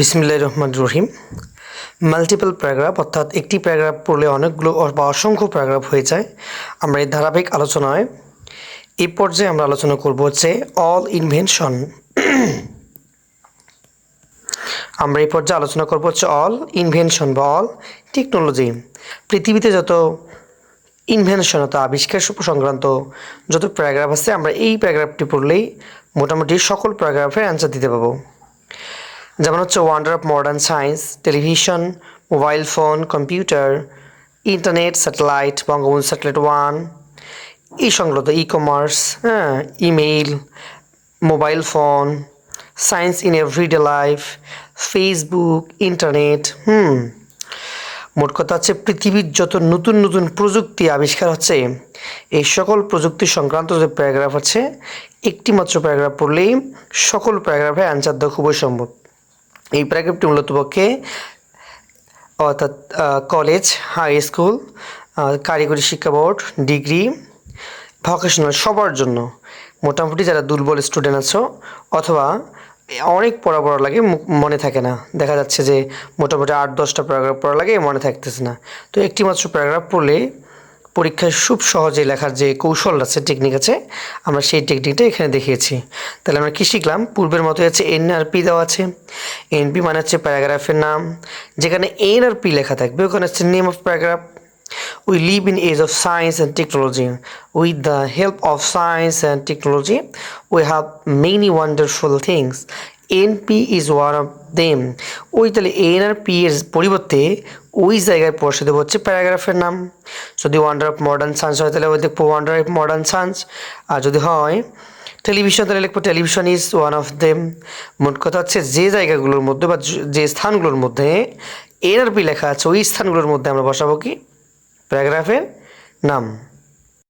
বিসমিল্লাহ রহমান রহিম। Multiple paragraph অর্থাৎ একটি প্যারাগ্রাফ পড়লে অনেকগুলো বা অসংখ্য প্যারাগ্রাফ হয়ে যায়। আমরা এই ধারাবাহিক আলোচনায় এই পর্যায়ে আমরা আলোচনা করব হচ্ছে অল ইনভেনশন আমরা এই পর্যায়ে আলোচনা করব হচ্ছে অল ইনভেনশন বা অল টেকনোলজি পৃথিবীতে যত ইনভেনশন অর্থাৎ আবিষ্কার সংক্রান্ত যত প্যারাগ্রাফ আছে, আমরা এই প্যারাগ্রাফটি পড়লেই মোটামুটি সকল প্যারাগ্রাফের অ্যান্সার দিতে পারব। যেমন হচ্ছে wonder of modern science television mobile phone computer internet satellite Bangabandhu satellite one এই সংক্রান্ত ই কমার্স হ্যাঁ email mobile phone science in everyday life Facebook internet হুম। মোট কথা হচ্ছে পৃথিবীর যত নতুন নতুন প্রযুক্তি আবিষ্কার হচ্ছে, এই সকল প্রযুক্তি সংক্রান্ত যে প্যারাগ্রাফ আছে একটি মাত্র প্যারাগ্রাফ পড়লেই সকল প্যারাগ্রাফে অ্যান্সার দেওয়া খুবই সম্ভব। এই প্যারাগ্রাফটি মূলত পক্ষে অর্থাৎ কলেজ হাই স্কুল কারিগরি শিক্ষা বোর্ড ডিগ্রি ভকেশনাল সবার জন্য। মোটামুটি যারা দুর্বল স্টুডেন্ট আছো, অথবা অনেক পড়া পড়া লাগে মনে থাকে না। দেখা যাচ্ছে যে মোটামুটি আট দশটা প্যারাগ্রাফ পড়া লাগে মনে থাকতেছে না। তো একটি মাত্র প্যারাগ্রাফ পড়লে পরীক্ষায় খুব সহজে লেখার যে কৌশল আছে টেকনিক আছে আমরা সেই টেকনিকটা এখানে দেখিয়েছি তাহলে আমরা কী শিখলাম পূর্বের মতো আছে এন আর পি দেওয়া আছে এনপি মানে হচ্ছে প্যারাগ্রাফের নাম যেখানে এন আর পি লেখা থাকবে ওখানে হচ্ছে name of paragraph We live in age of science and technology. With the help of science and technology, we have many wonderful things. NP is one of them. ওই তাহলে এন আর P এর পরিবর্তে ওই জায়গায় বসে দেবো হচ্ছে প্যারাগ্রাফের নাম। যদি ওয়ান্ডার অফ মডার্ন সায়েন্স হয় তাহলে ওই দেখব ওয়ান্ডার অফ মডার্ন সায়েন্স আর যদি হয় টেলিভিশন তাহলে লিখব television is one of them মোট কথা হচ্ছে যে জায়গাগুলোর মধ্যে বা যে স্থানগুলোর মধ্যে এনআরপি লেখা আছে, ওই স্থানগুলোর মধ্যে আমরা বসাবো কি? প্যারাগ্রাফের নাম।